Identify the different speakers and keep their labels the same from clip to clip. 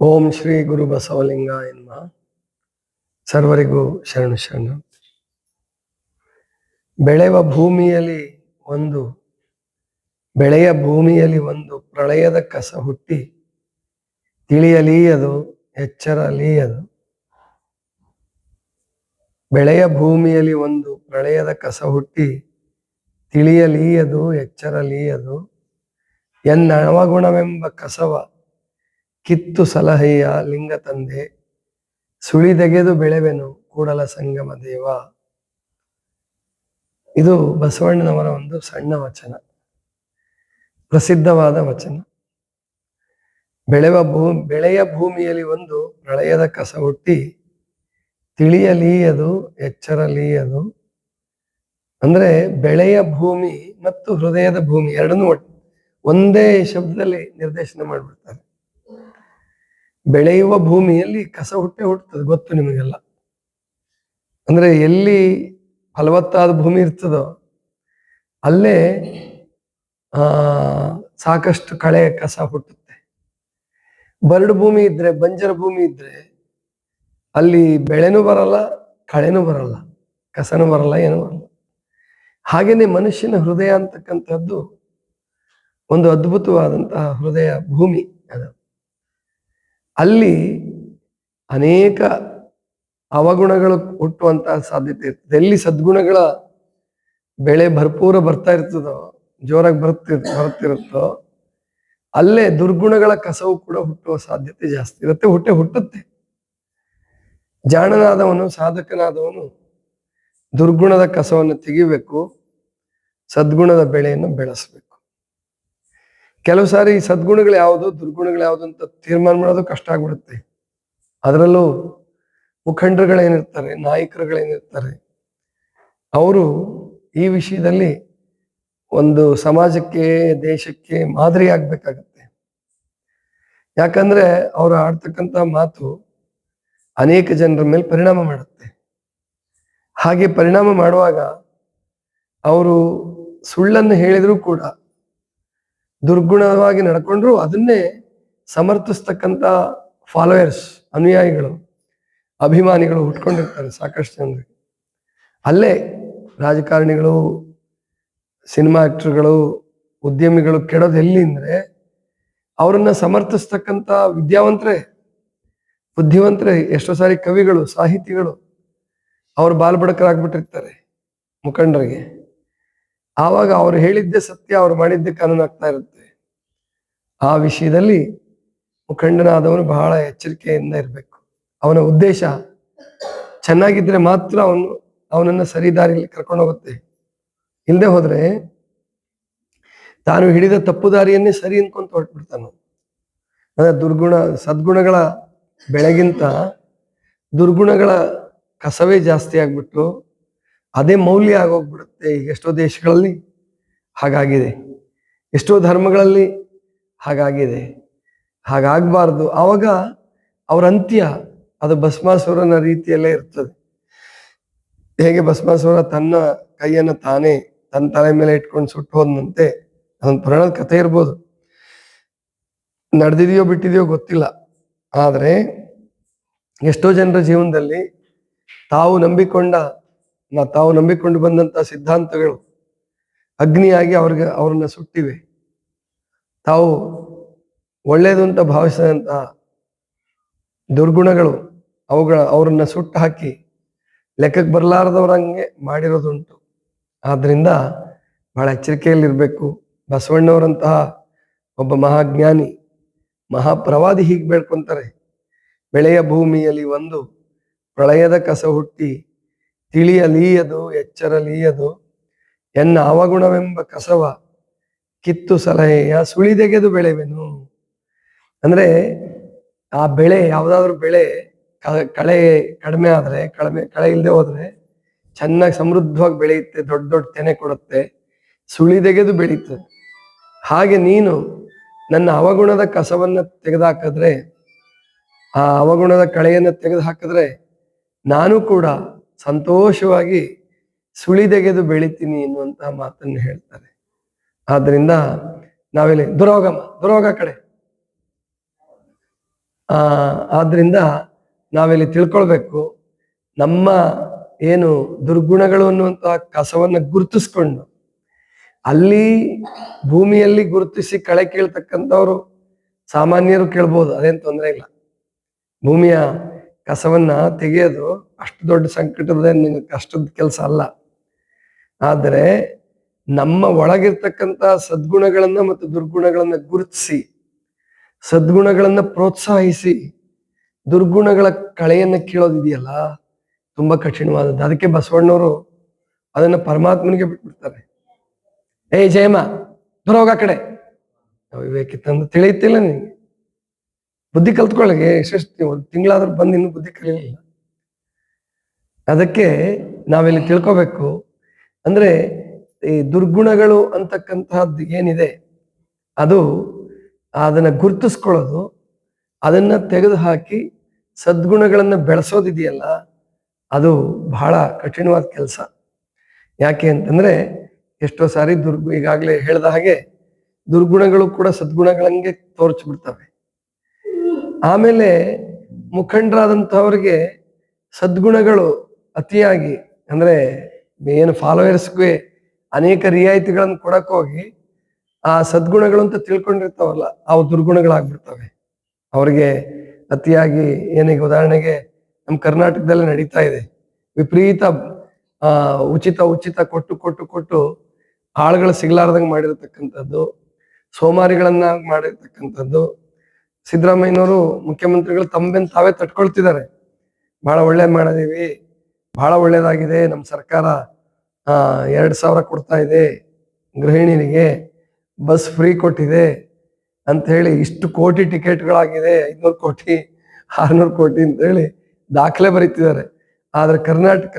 Speaker 1: ಓಂ ಶ್ರೀ ಗುರು ಬಸವಲಿಂಗ ಎನ್ಮ ಸರ್ವರಿಗೂ ಶರಣು ಶರಣು. ಬೆಳೆವ ಭೂಮಿಯಲ್ಲಿ ಒಂದು, ಬೆಳೆಯ ಭೂಮಿಯಲ್ಲಿ ಒಂದು ಪ್ರಳಯದ ಕಸ ಹುಟ್ಟಿ ತಿಳಿಯಲೀಯದು, ಎಚ್ಚರಲೀಯದು. ಬೆಳೆಯ ಭೂಮಿಯಲ್ಲಿ ಒಂದು ಪ್ರಳಯದ ಕಸ ಹುಟ್ಟಿ ತಿಳಿಯಲೀಯದು, ಎಚ್ಚರಲೀಯದು. ಎನ್ನ ಅವಗುಣವೆಂಬ ಕಸವ ಕಿತ್ತು ಸಲಹೆಯ ಲಿಂಗ ತಂದೆ. ಸುಳಿದೆಗೆದು ಬೆಳೆವೆನು ಕೂಡಲ ಸಂಗಮ ದೇವ. ಇದು ಬಸವಣ್ಣನವರ ಒಂದು ಸಣ್ಣ ವಚನ. ಪ್ರಸಿದ್ಧವಾದ ವಚನ. ಬೆಳೆವ ಭೂ, ಬೆಳೆಯ ಭೂಮಿಯಲ್ಲಿ ಒಂದು ಪ್ರಳಯದ ಕಸ ಹುಟ್ಟಿ ತಿಳಿಯಲೀಯದು, ಎಚ್ಚರಲೀಯದು. ಅಂದ್ರೆ ಬೆಳೆಯ ಭೂಮಿ ಮತ್ತು ಹೃದಯದ ಭೂಮಿ ಎರಡನ್ನೂ ಒಟ್ಟು ಒಂದೇ ಶಬ್ದದಲ್ಲಿ ನಿರ್ದೇಶನ ಮಾಡಿಬಿಡ್ತಾರೆ. ಬೆಳೆಯುವ ಭೂಮಿಯಲ್ಲಿ ಕಸ ಹುಟ್ಟೆ ಹುಟ್ಟುತ್ತದೆ, ಗೊತ್ತು ನಿಮಗೆಲ್ಲ? ಅಂದ್ರೆ ಎಲ್ಲಿ ಫಲವತ್ತಾದ ಭೂಮಿ ಇರ್ತದೋ, ಅಲ್ಲೇ, ಆ, ಸಾಕಷ್ಟು ಕಳೆ ಕಸ ಹುಟ್ಟುತ್ತೆ. ಬರಡು ಭೂಮಿ ಇದ್ರೆ, ಬಂಜರ ಭೂಮಿ ಇದ್ರೆ, ಅಲ್ಲಿ ಬೆಳೆನೂ ಬರಲ್ಲ, ಕಳೆನೂ ಬರಲ್ಲ, ಕಸನೂ ಬರಲ್ಲ, ಏನೂ ಬರಲ್ಲ. ಹಾಗೇನೆ ಮನುಷ್ಯನ ಹೃದಯ ಅಂತಕ್ಕಂಥದ್ದು ಒಂದು ಅದ್ಭುತವಾದಂತಹ ಹೃದಯ ಭೂಮಿ ಅದು. ಅಲ್ಲಿ ಅನೇಕ ಅವಗುಣಗಳು ಹುಟ್ಟುವಂತಹ ಸಾಧ್ಯತೆ ಇರ್ತದೆ. ಎಲ್ಲಿ ಸದ್ಗುಣಗಳ ಬೆಳೆ ಭರ್ಪೂರ ಬರ್ತಾ ಇರ್ತದೋ, ಜೋರಾಗಿ ಬರ್ತಿರ್ ಬರ್ತಿರುತ್ತೋ ಅಲ್ಲೇ ದುರ್ಗುಣಗಳ ಕಸವು ಕೂಡ ಹುಟ್ಟುವ ಸಾಧ್ಯತೆ ಜಾಸ್ತಿ ಇರುತ್ತೆ. ಹುಟ್ಟೆ ಹುಟ್ಟುತ್ತೆ. ಜಾಣನಾದವನು, ಸಾಧಕನಾದವನು ದುರ್ಗುಣದ ಕಸವನ್ನು ತೆಗಿಬೇಕು, ಸದ್ಗುಣದ ಬೆಳೆಯನ್ನು ಬೆಳೆಸಬೇಕು. ಕೆಲವು ಸಾರಿ ಸದ್ಗುಣಗಳು ಯಾವುದು, ದುರ್ಗುಣಗಳು ಯಾವುದು ಅಂತ ತೀರ್ಮಾನ ಮಾಡೋದು ಕಷ್ಟ ಆಗ್ಬಿಡುತ್ತೆ. ಅದರಲ್ಲೂ ಮುಖಂಡರುಗಳೇನಿರ್ತಾರೆ, ನಾಯಕರುಗಳೇನಿರ್ತಾರೆ, ಅವರು ಈ ವಿಷಯದಲ್ಲಿ ಒಂದು ಸಮಾಜಕ್ಕೆ, ದೇಶಕ್ಕೆ ಮಾದರಿ ಆಗ್ಬೇಕಾಗತ್ತೆ. ಯಾಕಂದ್ರೆ ಅವರು ಆಡ್ತಕ್ಕಂಥ ಮಾತು ಅನೇಕ ಜನರ ಮೇಲೆ ಪರಿಣಾಮ ಮಾಡುತ್ತೆ. ಹಾಗೆ ಪರಿಣಾಮ ಮಾಡುವಾಗ ಅವರು ಸುಳ್ಳನ್ನು ಹೇಳಿದರೂ ಕೂಡ ದುರ್ಗುಣವಾಗಿ ನಡ್ಕೊಂಡ್ರು ಅದನ್ನೇ ಸಮರ್ಥಿಸ್ತಕ್ಕಂಥ ಫಾಲೋಯರ್ಸ್ ಅನುಯಾಯಿಗಳು, ಅಭಿಮಾನಿಗಳು ಹುಟ್ಕೊಂಡಿರ್ತಾರೆ ಸಾಕಷ್ಟು ಜನರು ಅಲ್ಲೇ ರಾಜಕಾರಣಿಗಳು ಸಿನಿಮಾ ಆಕ್ಟರ್ಗಳು ಉದ್ಯಮಿಗಳು ಕೆಡೋದು ಎಲ್ಲಿ ಅಂದರೆ ಅವರನ್ನು ಸಮರ್ಥಿಸ್ತಕ್ಕಂಥ ವಿದ್ಯಾವಂತರೇ, ಬುದ್ಧಿವಂತರೇ, ಎಷ್ಟೋ ಸಾರಿ ಕವಿಗಳು, ಸಾಹಿತಿಗಳು ಅವರು ಬಾಲ್ಬಡಕರಾಗ್ಬಿಟ್ಟಿರ್ತಾರೆ ಮುಖಂಡರಿಗೆ. ಆವಾಗ ಅವ್ರು ಹೇಳಿದ್ದೇ ಸತ್ಯ, ಅವ್ರು ಮಾಡಿದ್ದೇ ಕಾನೂನು ಆಗ್ತಾ ಇರುತ್ತೆ. ಆ ವಿಷಯದಲ್ಲಿ ಮುಖಂಡನಾದವನು ಬಹಳ ಎಚ್ಚರಿಕೆಯಿಂದ ಇರಬೇಕು. ಅವನ ಉದ್ದೇಶ ಚೆನ್ನಾಗಿದ್ರೆ ಮಾತ್ರ ಅವನು, ಅವನನ್ನ ಸರಿ ದಾರಿಯಲ್ಲಿ ಕರ್ಕೊಂಡು ಹೋಗುತ್ತೆ. ಇಲ್ಲದೆ ಹೋದ್ರೆ ತಾನು ಹಿಡಿದ ತಪ್ಪು ದಾರಿಯನ್ನೇ ಸರಿ ಅನ್ಕೊಂತ ಹೊರಟ್ಬಿಡ್ತಾನು ಅಂದ್ರೆ ದುರ್ಗುಣ, ಸದ್ಗುಣಗಳ ಬೆಳೆಗಿಂತ ದುರ್ಗುಣಗಳ ಕಸವೇ ಜಾಸ್ತಿ ಆಗ್ಬಿಟ್ಟು ಅದೇ ಮೌಲ್ಯ ಆಗೋಗ್ಬಿಡುತ್ತೆ ಈಗ ಎಷ್ಟೋ ದೇಶಗಳಲ್ಲಿ ಹಾಗಾಗಿದೆ. ಎಷ್ಟೋ ಧರ್ಮಗಳಲ್ಲಿ ಹಾಗಾಗಿದೆ. ಹಾಗಾಗಬಾರ್ದು. ಆವಾಗ ಅವರ ಅಂತ್ಯ ಅದು ಭಸ್ಮಾಸುರನ ರೀತಿಯಲ್ಲೇ ಇರ್ತದೆ. ಹೇಗೆ ಭಸ್ಮಾಸುರ ತನ್ನ ಕೈಯನ್ನು ತಾನೇ ತನ್ನ ತಲೆ ಮೇಲೆ ಇಟ್ಕೊಂಡು ಸುಟ್ಟು ಹೋದಂತೆ ಅದೊಂದು ಪುರಾಣದ ಕಥೆ ಇರ್ಬೋದು. ನಡೆದಿದೆಯೋ ಬಿಟ್ಟಿದೆಯೋ ಗೊತ್ತಿಲ್ಲ. ಆದರೆ ಎಷ್ಟೋ ಜನರ ಜೀವನದಲ್ಲಿ ತಾವು ನಂಬಿಕೊಂಡ ತಾವು ನಂಬಿಕೊಂಡು ಬಂದಂತ ಸಿದ್ಧಾಂತಗಳು ಅಗ್ನಿಯಾಗಿ ಅವ್ರಿಗೆ ಅವ್ರನ್ನ ಸುಟ್ಟಿವೆ. ತಾವು ಒಳ್ಳೇದು ಅಂತ ಭಾವಿಸಿದಂತಹ ದುರ್ಗುಣಗಳು ಅವುಗಳ ಅವರನ್ನ ಸುಟ್ಟು ಹಾಕಿ ಲೆಕ್ಕಕ್ಕೆ ಬರಲಾರದವ್ರಂಗೆ ಮಾಡಿರೋದುಂಟು. ಆದ್ರಿಂದ ಬಹಳ ಎಚ್ಚರಿಕೆಯಲ್ಲಿರ್ಬೇಕು. ಬಸವಣ್ಣವರಂತಹ ಒಬ್ಬ ಮಹಾಜ್ಞಾನಿ, ಮಹಾಪ್ರವಾದಿ ಹೀಗೆ ಬೇಡ್ಕೊಂತಾರೆ. ಬೆಳೆಯ ಭೂಮಿಯಲ್ಲಿ ಒಂದು ಪ್ರಳಯದ ಕಸ ಹುಟ್ಟಿ ತಿಳಿಯಲೀಯದು, ಎಚ್ಚರಲೀಯದು. ಎನ್ನ ಅವಗುಣವೆಂಬ ಕಸವ ಕಿತ್ತು ಸಲಹೆಯ ಸುಳಿದೆಗೆದು ಬೆಳೆವೆನು. ಅಂದ್ರೆ ಆ ಬೆಳೆ ಯಾವುದಾದ್ರೂ ಬೆಳೆ ಕಳೆ ಕಡಿಮೆ ಆದರೆ, ಕಡಿಮೆ, ಕಳೆ ಇಲ್ಲದೆ ಹೋದರೆ ಚೆನ್ನಾಗಿ ಸಮೃದ್ಧವಾಗಿ ಬೆಳೆಯುತ್ತೆ, ದೊಡ್ಡ ದೊಡ್ಡ ತೆನೆ ಕೊಡುತ್ತೆ, ಸುಳಿದೆಗೆದು ಬೆಳೀತದೆ. ಹಾಗೆ ನೀನು ನನ್ನ ಅವಗುಣದ ಕಸವನ್ನ ತೆಗೆದುಹಾಕಿದ್ರೆ ಆ ಅವಗುಣದ ಕಳೆಯನ್ನು ತೆಗೆದು ಹಾಕಿದ್ರೆ ನಾನು ಕೂಡ ಸಂತೋಷವಾಗಿ ಸುಳಿದೆಗೆದು ಬೆಳಿತೀನಿ ಎನ್ನುವಂತಹ ಮಾತನ್ನು ಹೇಳ್ತಾರೆ. ಆದ್ರಿಂದ ನಾವಿಲ್ಲಿ ದುರೋಗಮ, ದುರೋಗ ಕಡೆ. ಆ, ಆದ್ರಿಂದ ನಾವಿಲ್ಲಿ ತಿಳ್ಕೊಳ್ಬೇಕು, ನಮ್ಮ ಏನು ದುರ್ಗುಣಗಳು ಅನ್ನುವಂತಹ ಕಸವನ್ನ ಗುರುತಿಸ್ಕೊಂಡು, ಅಲ್ಲಿ ಭೂಮಿಯಲ್ಲಿ ಗುರುತಿಸಿ ಕಳೆ ಕೇಳ್ತಕ್ಕಂಥವ್ರು ಸಾಮಾನ್ಯರು ಕೇಳ್ಬೋದು, ಅದೇನು ತೊಂದರೆ ಇಲ್ಲ. ಭೂಮಿಯ ಕಸವನ್ನ ತೆಗೆಯೋದು ಅಷ್ಟು ದೊಡ್ಡ ಸಂಕಟದ ಕಷ್ಟದ ಕೆಲಸ ಅಲ್ಲ. ಆದರೆ ನಮ್ಮ ಒಳಗಿರ್ತಕ್ಕಂಥ ಸದ್ಗುಣಗಳನ್ನ ಮತ್ತು ದುರ್ಗುಣಗಳನ್ನ ಗುರುತಿಸಿ, ಸದ್ಗುಣಗಳನ್ನ ಪ್ರೋತ್ಸಾಹಿಸಿ, ದುರ್ಗುಣಗಳ ಕಳೆಯನ್ನ ಕೀಳೋದಿದೆಯಲ್ಲ ತುಂಬಾ ಕಠಿಣವಾದದ್ದು. ಅದಕ್ಕೆ ಬಸವಣ್ಣವರು ಅದನ್ನ ಪರಮಾತ್ಮನಿಗೆ ಬಿಟ್ಬಿಡ್ತಾರೆ. ಏ ಜಯಮ್ಮ ಬರೋಗ ಕಡೆ. ವಿವೇಕಿತ್ತಂದು ತಿಳಿಯುತ್ತಿಲ್ಲ ನಿನಗೆ. ಬುದ್ಧಿ ಕಲ್ತ್ಕೊಳ್ಳಿಗೆ ಯಶಸ್ವಿ ಒಂದು ತಿಂಗಳಾದ್ರೂ ಬಂದು ಇನ್ನೂ ಬುದ್ಧಿ ಕಲಿಯಲಿಲ್ಲ ಅದಕ್ಕೆ ನಾವಿಲ್ಲಿ ತಿಳ್ಕೊಬೇಕು. ಅಂದ್ರೆ ಈ ದುರ್ಗುಣಗಳು ಅಂತಕ್ಕಂತಹದ್ದು ಏನಿದೆ ಅದು ಅದನ್ನ ಗುರುತಿಸ್ಕೊಳ್ಳೋದು ಅದನ್ನ ತೆಗೆದು ಹಾಕಿ ಸದ್ಗುಣಗಳನ್ನ ಬೆಳೆಸೋದಿದೆಯಲ್ಲ ಅದು ಬಹಳ ಕಠಿಣವಾದ ಕೆಲಸ. ಯಾಕೆ ಅಂತಂದ್ರೆ ಎಷ್ಟೋ ಸಾರಿ ದುರ್ಗು ಈಗಾಗಲೇ ಹೇಳಿದ ಹಾಗೆ ದುರ್ಗುಣಗಳು ಕೂಡ ಸದ್ಗುಣಗಳಂಗೆ ತೋರ್ಚ್ಬಿಡ್ತವೆ ಆಮೇಲೆ ಮುಖಂಡರಾದಂಥವ್ರಿಗೆ ಸದ್ಗುಣಗಳು ಅತಿಯಾಗಿ, ಅಂದರೆ ಏನು ಫಾಲೋವರ್ಸ್ಗೆ ಅನೇಕ ರಿಯಾಯಿತಿಗಳನ್ನು ಕೊಡೋಕ್ಕೋಗಿ ಹೋಗಿ ಆ ಸದ್ಗುಣಗಳು ಅಂತ ತಿಳ್ಕೊಂಡಿರ್ತಾವಲ್ಲ, ಅವು ದುರ್ಗುಣಗಳಾಗ್ಬಿಡ್ತವೆ. ಅವ್ರಿಗೆ ಅತಿಯಾಗಿ ಏನೀಗ ಉದಾಹರಣೆಗೆ ನಮ್ಮ ಕರ್ನಾಟಕದಲ್ಲಿ ನಡೀತಾ ಇದೆ. ವಿಪರೀತ ಉಚಿತ ಉಚಿತ ಕೊಟ್ಟು ಕೊಟ್ಟು ಕೊಟ್ಟು ಆಳುಗಳು ಸಿಗ್ಲಾರ್ದಂಗೆ ಮಾಡಿರತಕ್ಕಂಥದ್ದು ಸೋಮಾರಿಗಳನ್ನ ಮಾಡಿರ್ತಕ್ಕಂಥದ್ದು ಸಿದ್ದರಾಮಯ್ಯನವರು ಮುಖ್ಯಮಂತ್ರಿಗಳು ತಮ್ಮೆನ್ ತಾವೇ ತಟ್ಕೊಳ್ತಿದ್ದಾರೆ. ಬಹಳ ಒಳ್ಳೆ ಮಾಡಿದೀವಿ. ಬಹಳ ಒಳ್ಳೇದಾಗಿದೆ. ನಮ್ಮ ಸರ್ಕಾರ ಎರಡು ಸಾವಿರ ಕೊಡ್ತಾ ಇದೆ ಗೃಹಿಣಿಯರಿಗೆ ಬಸ್ ಫ್ರೀ ಕೊಟ್ಟಿದೆ ಅಂತ ಹೇಳಿ ಇಷ್ಟು ಕೋಟಿ ಟಿಕೆಟ್ಗಳಾಗಿದೆ. ಐನೂರು ಕೋಟಿ, ಆರ್ನೂರು ಕೋಟಿ ಅಂತ ಹೇಳಿ ದಾಖಲೆ ಬರೀತಿದ್ದಾರೆ. ಆದರೆ ಕರ್ನಾಟಕ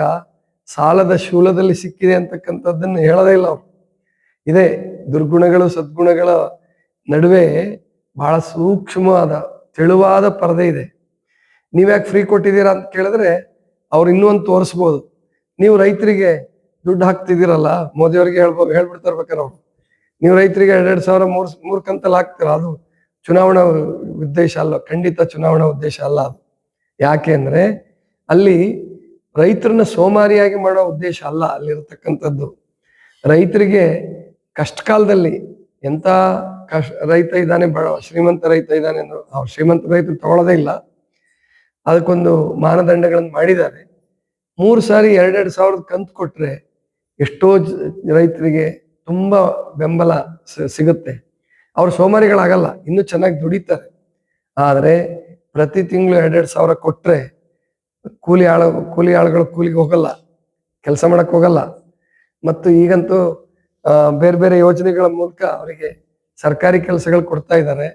Speaker 1: ಸಾಲದ ಶೂಲದಲ್ಲಿ ಸಿಕ್ಕಿದೆ ಅಂತಕ್ಕಂಥದ್ದನ್ನು ಹೇಳೋದೇ ಇಲ್ಲ ಅವರು. ಇದೇ ದುರ್ಗುಣಗಳು, ಸದ್ಗುಣಗಳ ನಡುವೆ ಬಹಳ ಸೂಕ್ಷ್ಮವಾದ, ತೆಳುವಾದ ಪರದೆ ಇದೆ. ನೀವ್ಯಾಕೆ ಫ್ರೀ ಕೊಟ್ಟಿದ್ದೀರಾ ಅಂತ ಕೇಳಿದ್ರೆ ಅವ್ರು ಇನ್ನೂ ಒಂದು ತೋರಿಸ್ಬೋದು. ನೀವು ರೈತರಿಗೆ ದುಡ್ಡು ಹಾಕ್ತಿದ್ದೀರಲ್ಲ ಮೋದಿಯವ್ರಿಗೆ ಹೇಳ್ಬೋದು ಹೇಳ್ಬಿಡ್ತಾ ಇರ್ಬೇಕಾರೆ ಅವ್ರು. ನೀವು ರೈತರಿಗೆ ಎರಡೆರಡು ಸಾವಿರ, ಮೂರ್, ಮೂರು ಕಂತಲ್ಲಿ ಹಾಕ್ತೀರ? ಅದು ಚುನಾವಣಾ ಉದ್ದೇಶ ಅಲ್ಲ, ಖಂಡಿತ ಚುನಾವಣಾ ಉದ್ದೇಶ ಅಲ್ಲ ಅದು. ಯಾಕೆ ಅಂದ್ರೆ ಅಲ್ಲಿ ರೈತರನ್ನ ಸೋಮಾರಿಯಾಗಿ ಮಾಡೋ ಉದ್ದೇಶ ಅಲ್ಲ ಅಲ್ಲಿರತಕ್ಕಂಥದ್ದು. ರೈತರಿಗೆ ಕಷ್ಟ ಕಾಲದಲ್ಲಿ ಎಂತ ಕಷ್ಟ ರೈತ ಇದ್ದಾನೆ, ಬಡ, ಶ್ರೀಮಂತ ರೈತ ಇದ್ದಾನೆ ಅಂದ್ರೆ ಅವ್ರು ಶ್ರೀಮಂತ ರೈತರು ತಗೊಳ್ಳೋದೇ ಇಲ್ಲ. ಅದಕ್ಕೊಂದು ಮಾನದಂಡಗಳನ್ನು ಮಾಡಿದ್ದಾರೆ. ಮೂರು ಸಾರಿ ಎರಡೆರಡು ಸಾವಿರದ ಕಂತು ಕೊಟ್ರೆ ಎಷ್ಟೋ ರೈತರಿಗೆ ತುಂಬಾ ಬೆಂಬಲ ಸಿಗುತ್ತೆ. ಅವ್ರು ಸೋಮಾರಿಗಳಾಗಲ್ಲ, ಇನ್ನೂ ಚೆನ್ನಾಗಿ ದುಡಿತಾರೆ. ಆದರೆ ಪ್ರತಿ ತಿಂಗಳು ಎರಡೆರಡು ಸಾವಿರ ಕೊಟ್ರೆ ಕೂಲಿ ಆಳು, ಕೂಲಿ ಆಳುಗಳು ಕೂಲಿಗೆ ಹೋಗಲ್ಲ, ಕೆಲಸ ಮಾಡೋಕ್ಕೆ ಹೋಗಲ್ಲ. ಮತ್ತು ಈಗಂತೂ ಬೇರೆ ಬೇರೆ ಯೋಜನೆಗಳ ಮೂಲಕ ಅವರಿಗೆ ಸರ್ಕಾರಿ ಕೆಲಸಗಳು ಕೊಡ್ತಾ ಇದ್ದಾರೆ.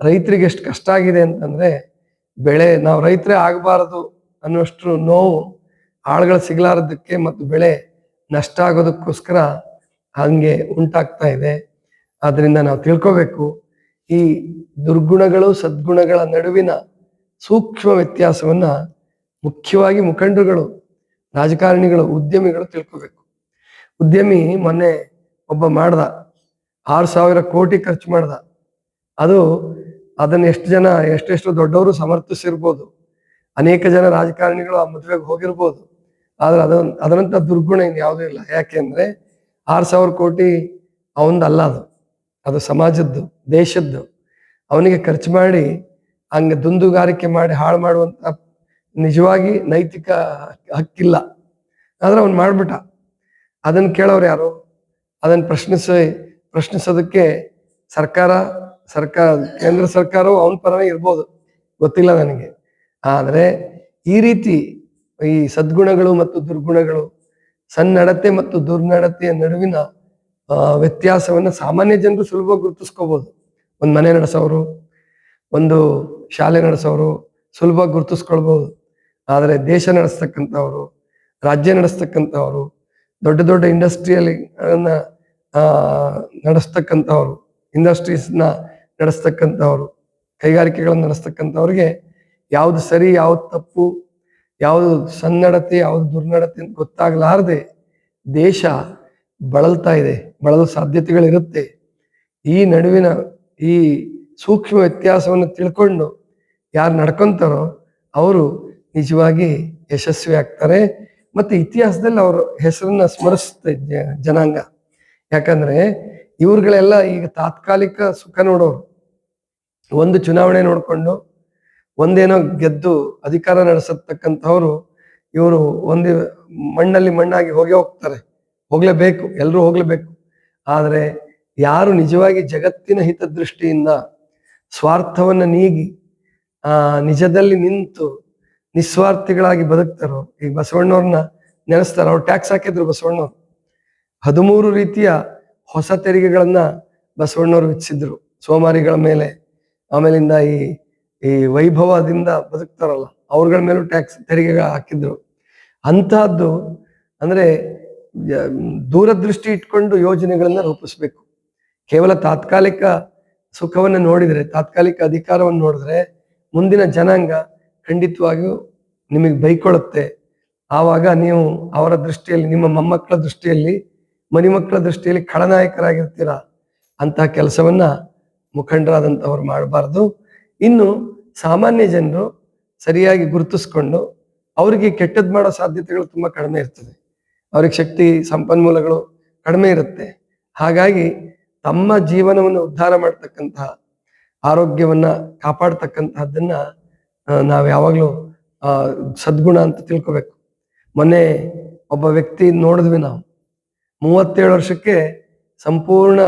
Speaker 1: ರೈತರಿಗೆ ಎಷ್ಟು ಕಷ್ಟ ಆಗಿದೆ ಅಂತಂದ್ರೆ, ಬೆಳೆ, ನಾವು ರೈತರೇ ಆಗಬಾರದು ಅನ್ನುವಷ್ಟು ನೋವು ಆಳುಗಳು ಸಿಗಲಾರದಕ್ಕೆ ಮತ್ತು ಬೆಳೆ ನಷ್ಟ ಆಗೋದಕ್ಕೋಸ್ಕರ ಹಂಗೆ ಉಂಟಾಗ್ತಾ ಇದೆ. ಆದ್ರಿಂದ ನಾವು ತಿಳ್ಕೋಬೇಕು, ಈ ದುರ್ಗುಣಗಳು, ಸದ್ಗುಣಗಳ ನಡುವಿನ ಸೂಕ್ಷ್ಮ ವ್ಯತ್ಯಾಸವನ್ನ ಮುಖ್ಯವಾಗಿ ಮುಖಂಡರುಗಳು, ರಾಜಕಾರಣಿಗಳು, ಉದ್ಯಮಿಗಳು ತಿಳ್ಕೋಬೇಕು. ಉದ್ಯಮಿ ಮೊನ್ನೆ ಒಬ್ಬ ಮಾಡ್ದ ಆರು ಸಾವಿರ ಕೋಟಿ ಖರ್ಚು ಮಾಡ್ದ. ಅದು ಅದನ್ನ ಎಷ್ಟು ಜನ, ಎಷ್ಟೆಷ್ಟು ದೊಡ್ಡವರು ಸಮರ್ಥಿಸಿರ್ಬೋದು. ಅನೇಕ ಜನ ರಾಜಕಾರಣಿಗಳು ಆ ಮದುವೆಗೆ ಹೋಗಿರ್ಬೋದು. ಆದ್ರೆ ಅದ ಅದರಂತ ದುರ್ಗುಣ ಇನ್ ಯಾವುದೂ ಇಲ್ಲ. ಯಾಕೆಂದ್ರೆ ಆರು ಸಾವಿರ ಕೋಟಿ ಅವಂದಲ್ಲ ಅದು. ಅದು ಸಮಾಜದ್ದು, ದೇಶದ್ದು. ಅವನಿಗೆ ಖರ್ಚು ಮಾಡಿ ಹಂಗೆ ದುಂದುಗಾರಿಕೆ ಮಾಡಿ ಹಾಳು ಮಾಡುವಂತ ನಿಜವಾಗಿ ನೈತಿಕ ಹಕ್ಕಿಲ್ಲ. ಆದ್ರೆ ಅವ್ನು ಮಾಡ್ಬಿಟ್ಟ. ಅದನ್ನ ಕೇಳೋರು ಯಾರು? ಅದನ್ನ ಪ್ರಶ್ನಿಸಿ ಪ್ರಶ್ನಿಸೋದಕ್ಕೆ ಸರ್ಕಾರ ಸರ್ಕಾರ, ಕೇಂದ್ರ ಸರ್ಕಾರವು ಅವನ ಪರವಾಗಿ ಇರ್ಬೋದು. ಗೊತ್ತಿಲ್ಲ ನನಗೆ. ಆದರೆ ಈ ರೀತಿ ಈ ಸದ್ಗುಣಗಳು ಮತ್ತು ದುರ್ಗುಣಗಳು, ಸನ್ನಡತೆ ಮತ್ತು ದುರ್ನಡತೆಯ ನಡುವಿನ ವ್ಯತ್ಯಾಸವನ್ನು ಸಾಮಾನ್ಯ ಜನರು ಸುಲಭವಾಗಿ ಗುರುತಿಸ್ಕೋಬೋದು. ಒಂದು ಮನೆ ನಡೆಸೋರು ಒಂದು ಶಾಲೆ ನಡೆಸೋರು ಸುಲಭವಾಗಿ ಗುರುತಿಸ್ಕೊಳ್ಬೋದು. ಆದರೆ ದೇಶ ನಡೆಸ್ತಕ್ಕಂಥವ್ರು, ರಾಜ್ಯ ನಡೆಸ್ತಕ್ಕಂಥವ್ರು, ದೊಡ್ಡ ದೊಡ್ಡ ಇಂಡಸ್ಟ್ರಿಯಲ್ಲಿ ನಡೆಸ್ತಕ್ಕಂಥವ್ರು, ಇಂಡಸ್ಟ್ರೀಸ್ನ ನಡೆಸ್ತಕ್ಕಂಥವ್ರು, ಕೈಗಾರಿಕೆಗಳನ್ನು ನಡೆಸ್ತಕ್ಕಂಥವ್ರಿಗೆ ಯಾವುದು ಸರಿ, ಯಾವ್ದು ತಪ್ಪು, ಯಾವುದು ಸನ್ನಡತೆ, ಯಾವುದು ದುರ್ನಡತೆ ಅಂತ ಗೊತ್ತಾಗಲಾರದೆ ದೇಶ ಬಳಲ್ತಾ ಇದೆ, ಬಳಲು ಸಾಧ್ಯತೆಗಳಿರುತ್ತೆ. ಈ ನಡುವಿನ ಈ ಸೂಕ್ಷ್ಮ ವ್ಯತ್ಯಾಸವನ್ನು ತಿಳ್ಕೊಂಡು ಯಾರು ನಡ್ಕೊಂತಾರೋ ಅವರು ನಿಜವಾಗಿ ಯಶಸ್ವಿ ಆಗ್ತಾರೆ ಮತ್ತು ಇತಿಹಾಸದಲ್ಲಿ ಅವ್ರ ಹೆಸರನ್ನ ಸ್ಮರಿಸುತ್ತೆ ಜನಾಂಗ. ಯಾಕಂದ್ರೆ ಇವ್ರುಗಳೆಲ್ಲ ಈಗ ತಾತ್ಕಾಲಿಕ ಸುಖ ನೋಡೋರು. ಒಂದು ಚುನಾವಣೆ ನೋಡಿಕೊಂಡು ಒಂದೇನೋ ಗೆದ್ದು ಅಧಿಕಾರ ನಡೆಸತಕ್ಕಂಥವ್ರು ಇವರು ಒಂದು ಮಣ್ಣಲ್ಲಿ ಮಣ್ಣಾಗಿ ಹೋಗೇ ಹೋಗ್ತಾರೆ. ಹೋಗ್ಲೇಬೇಕು ಎಲ್ಲರೂ ಹೋಗ್ಲೇಬೇಕು. ಆದರೆ ಯಾರು ನಿಜವಾಗಿ ಜಗತ್ತಿನ ಹಿತದೃಷ್ಟಿಯಿಂದ ಸ್ವಾರ್ಥವನ್ನು ನೀಗಿ, ಆ, ನಿಜದಲ್ಲಿ ನಿಂತು ನಿಸ್ವಾರ್ಥಿಗಳಾಗಿ ಬದುಕ್ತಾರೋ, ಈಗ ಬಸವಣ್ಣವ್ರನ್ನ ನೆನೆಸ್ತಾರ, ಅವ್ರು ಟ್ಯಾಕ್ಸ್ ಹಾಕಿದ್ರು ಬಸವಣ್ಣವ್ರು. ಹದಿಮೂರು ರೀತಿಯ ಹೊಸ ತೆರಿಗೆಗಳನ್ನ ಬಸವಣ್ಣವರು ಹೆಚ್ಚಿದ್ರು. ಸೋಮಾರಿಗಳ ಮೇಲೆ, ಆಮೇಲಿಂದ ಈ ಈ ವೈಭವದಿಂದ ಬದುಕ್ತಾರಲ್ಲ, ಅವ್ರಗಳ ಮೇಲೂ ಟ್ಯಾಕ್ಸ್ ತೆರಿಗೆಗಳ ಹಾಕಿದ್ರು. ಅಂತಹದ್ದು ಅಂದ್ರೆ ದೂರದೃಷ್ಟಿ ಇಟ್ಕೊಂಡು ಯೋಜನೆಗಳನ್ನ ರೂಪಿಸ್ಬೇಕು. ಕೇವಲ ತಾತ್ಕಾಲಿಕ ಸುಖವನ್ನ ನೋಡಿದ್ರೆ, ತಾತ್ಕಾಲಿಕ ಅಧಿಕಾರವನ್ನು ನೋಡಿದ್ರೆ, ಮುಂದಿನ ಜನಾಂಗ ಖಂಡಿತವಾಗಿಯೂ ನಿಮಗೆ ಬೈಕೊಳ್ಳುತ್ತೆ. ಆವಾಗ ನೀವು ಅವರ ದೃಷ್ಟಿಯಲ್ಲಿ, ನಿಮ್ಮ ಮೊಮ್ಮಕ್ಕಳ ದೃಷ್ಟಿಯಲ್ಲಿ ಮರಿಮಕ್ಕಳ ದೃಷ್ಟಿಯಲ್ಲಿ ಖಳನಾಯಕರಾಗಿರ್ತೀರಾ ಅಂತಹ ಕೆಲಸವನ್ನ ಮುಖಂಡರಾದಂಥವ್ರು ಮಾಡಬಾರ್ದು. ಇನ್ನು ಸಾಮಾನ್ಯ ಜನರು ಸರಿಯಾಗಿ ಗುರುತಿಸ್ಕೊಂಡು ಅವರಿಗೆ ಕೆಟ್ಟದ್ದು ಮಾಡೋ ಸಾಧ್ಯತೆಗಳು ತುಂಬಾ ಕಡಿಮೆ ಇರ್ತದೆ. ಅವ್ರಿಗೆ ಶಕ್ತಿ ಸಂಪನ್ಮೂಲಗಳು ಕಡಿಮೆ ಇರುತ್ತೆ. ಹಾಗಾಗಿ ತಮ್ಮ ಜೀವನವನ್ನು ಉದ್ಧಾರ ಮಾಡ್ತಕ್ಕಂತಹ ಆರೋಗ್ಯವನ್ನ ಕಾಪಾಡ್ತಕ್ಕಂತಹದ್ದನ್ನ ನಾವು ಯಾವಾಗಲೂ ಸದ್ಗುಣ ಅಂತ ತಿಳ್ಕೊಬೇಕು. ಮೊನ್ನೆ ಒಬ್ಬ ವ್ಯಕ್ತಿ ನೋಡಿದ್ವಿ ನಾವು. ಮೂವತ್ತೇಳು ವರ್ಷಕ್ಕೆ ಸಂಪೂರ್ಣ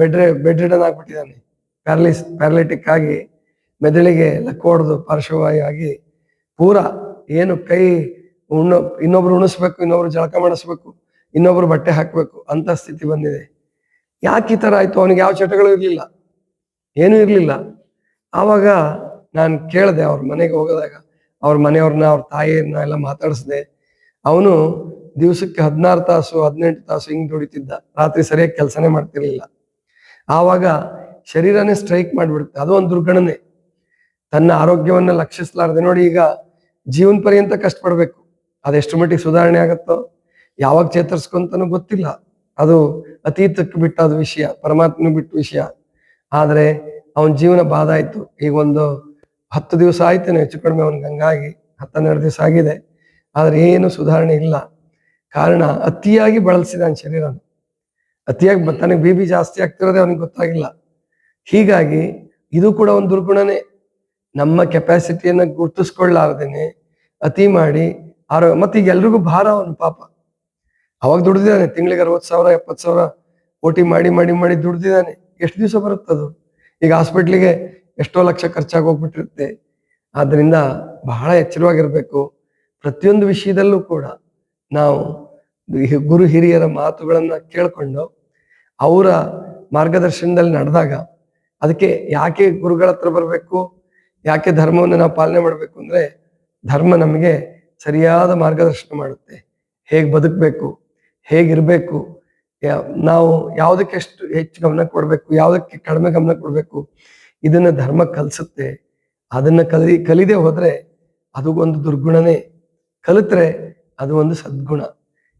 Speaker 1: ಬೆಡ್ ಬೆಡ್ ರಿಡನ್ ಆಗ್ಬಿಟ್ಟಿದ್ದಾನೆ. ಪ್ಯಾರಲಿಸ್ ಪ್ಯಾರಲಿಟಿಕ್ ಆಗಿ ಮೆದುಳಿಗೆ ಲಕ್ಕ ಹೊಡೆದು ಪಾರ್ಶ್ವವಾಯು ಆಗಿ ಪೂರ ಏನು ಕೈ ಉಣ್ಣ ಇನ್ನೊಬ್ರು ಉಣಿಸ್ಬೇಕು, ಇನ್ನೊಬ್ರು ಜಳಕ ಮಾಡಿಸ್ಬೇಕು, ಇನ್ನೊಬ್ರು ಬಟ್ಟೆ ಹಾಕಬೇಕು ಅಂತ ಸ್ಥಿತಿ ಬಂದಿದೆ. ಯಾಕೆ ಈ ಥರ ಆಯಿತು? ಅವನಿಗೆ ಯಾವ ಚಟಗಳು ಇರಲಿಲ್ಲ. ಏನೂ ಇರಲಿಲ್ಲ. ಆವಾಗ ನಾನು ಕೇಳಿದೆ ಅವ್ರ ಮನೆಗೆ ಹೋಗೋದಾಗ, ಅವ್ರ ಮನೆಯವ್ರನ್ನ ಅವ್ರ ತಾಯಿಯನ್ನ ಎಲ್ಲ ಮಾತಾಡಿಸ್ದೆ. ಅವನು ದಿವಸಕ್ಕೆ ಹದಿನಾರು ತಾಸು, ಹದಿನೆಂಟು ತಾಸು ಹಿಂಗ್ ದುಡಿತಿದ್ದ. ರಾತ್ರಿ ಸರಿಯಾಗಿ ಕೆಲಸನೇ ಮಾಡ್ತಿರ್ಲಿಲ್ಲ. ಆವಾಗ ಶರೀರನೇ ಸ್ಟ್ರೈಕ್ ಮಾಡಿಬಿಡುತ್ತೆ. ಅದು ಒಂದು ದುರ್ಗಣನೆ. ತನ್ನ ಆರೋಗ್ಯವನ್ನ ಲಕ್ಷಿಸಲಾರದೆ ನೋಡಿ ಈಗ ಜೀವನ ಪರ್ಯಂತ ಕಷ್ಟಪಡ್ಬೇಕು. ಅದೆಷ್ಟು ಮಟ್ಟಿಗೆ ಸುಧಾರಣೆ ಆಗತ್ತೋ, ಯಾವಾಗ ಚೇತರಿಸ್ಕೊಂತನೂ ಗೊತ್ತಿಲ್ಲ. ಅದು ಅತೀತಕ್ಕೆ ಬಿಟ್ಟಾದ ವಿಷಯ ಪರಮಾತ್ಮ ಬಿಟ್ಟ ವಿಷಯ. ಆದ್ರೆ ಅವನ ಜೀವನ ಬಾಧ ಆಯ್ತು. ಈಗ ಒಂದು ಹತ್ತು ದಿವಸ ಆಯ್ತೇನೆ, ಹೆಚ್ಚು ಕಡಿಮೆ ಅವನಿಗೆ ಹಂಗಾಗಿ ಹತ್ತನ್ನೆರಡು ದಿವಸ ಆಗಿದೆ. ಆದ್ರೆ ಏನು ಸುಧಾರಣೆ ಇಲ್ಲ. ಕಾರಣ ಅತಿಯಾಗಿ ಬಳಸಿದಾನೆ ಶರೀರನ. ಅತಿಯಾಗಿ ಬ- ತನಗೆ ಬಿ ಬಿ ಜಾಸ್ತಿ ಆಗ್ತಿರೋದೇ ಅವನಿಗೆ ಗೊತ್ತಾಗಿಲ್ಲ. ಹೀಗಾಗಿ ಇದು ಕೂಡ ಒಂದು ದುರ್ಗುಣನೇ. ನಮ್ಮ ಕೆಪಾಸಿಟಿಯನ್ನು ಗುರ್ತಿಸ್ಕೊಳ್ಳಾರ್ದೇನೆ ಅತಿ ಮಾಡಿ ಆರೋ ಮತ್ತೆ ಈಗ ಎಲ್ರಿಗೂ ಭಾರ ಅವನು ಪಾಪ. ಅವಾಗ ದುಡ್ದಿದ್ದಾನೆ, ತಿಂಗಳಿಗೆ ಅರವತ್ತು ಸಾವಿರ ಎಪ್ಪತ್ತು ಸಾವಿರ ಓಟಿ ಮಾಡಿ ಮಾಡಿ ಮಾಡಿ ದುಡ್ದಿದ್ದಾನೆ. ಎಷ್ಟು ದಿವಸ ಬರುತ್ತದು? ಈಗ ಹಾಸ್ಪಿಟ್ಲಿಗೆ ಎಷ್ಟೋ ಲಕ್ಷ ಖರ್ಚಾಗಿ ಹೋಗ್ಬಿಟ್ಟಿರುತ್ತೆ. ಆದ್ದರಿಂದ ಬಹಳ ಎಚ್ಚರವಾಗಿರಬೇಕು. ಪ್ರತಿಯೊಂದು ವಿಷಯದಲ್ಲೂ ಕೂಡ ನಾವು ಗುರು ಹಿರಿಯರ ಮಾತುಗಳನ್ನ ಕೇಳ್ಕೊಂಡು ಅವರ ಮಾರ್ಗದರ್ಶನದಲ್ಲಿ ನಡೆದಾಗ ಅದಕ್ಕೆ ಯಾಕೆ ಗುರುಗಳ ಹತ್ರ ಬರಬೇಕು? ಯಾಕೆ ಧರ್ಮವನ್ನು ನಾವು ಪಾಲನೆ ಮಾಡಬೇಕು ಅಂದರೆ ಧರ್ಮ ನಮಗೆ ಸರಿಯಾದ ಮಾರ್ಗದರ್ಶನ ಮಾಡುತ್ತೆ. ಹೇಗೆ ಬದುಕಬೇಕು? ಹೇಗಿರಬೇಕು? ನಾವು ಯಾವುದಕ್ಕೆ ಎಷ್ಟು ಹೆಚ್ಚು ಗಮನ ಕೊಡಬೇಕು? ಯಾವುದಕ್ಕೆ ಕಡಿಮೆ ಗಮನ ಕೊಡಬೇಕು? ಇದನ್ನು ಧರ್ಮ ಕಲಿಸುತ್ತೆ. ಅದನ್ನ ಕಲಿ, ಕಲಿದೆ ಹೋದರೆ ಅದು ಒಂದು ದುರ್ಗುಣನೇ. ಕಲಿತ್ರೆ ಅದು ಒಂದು ಸದ್ಗುಣ.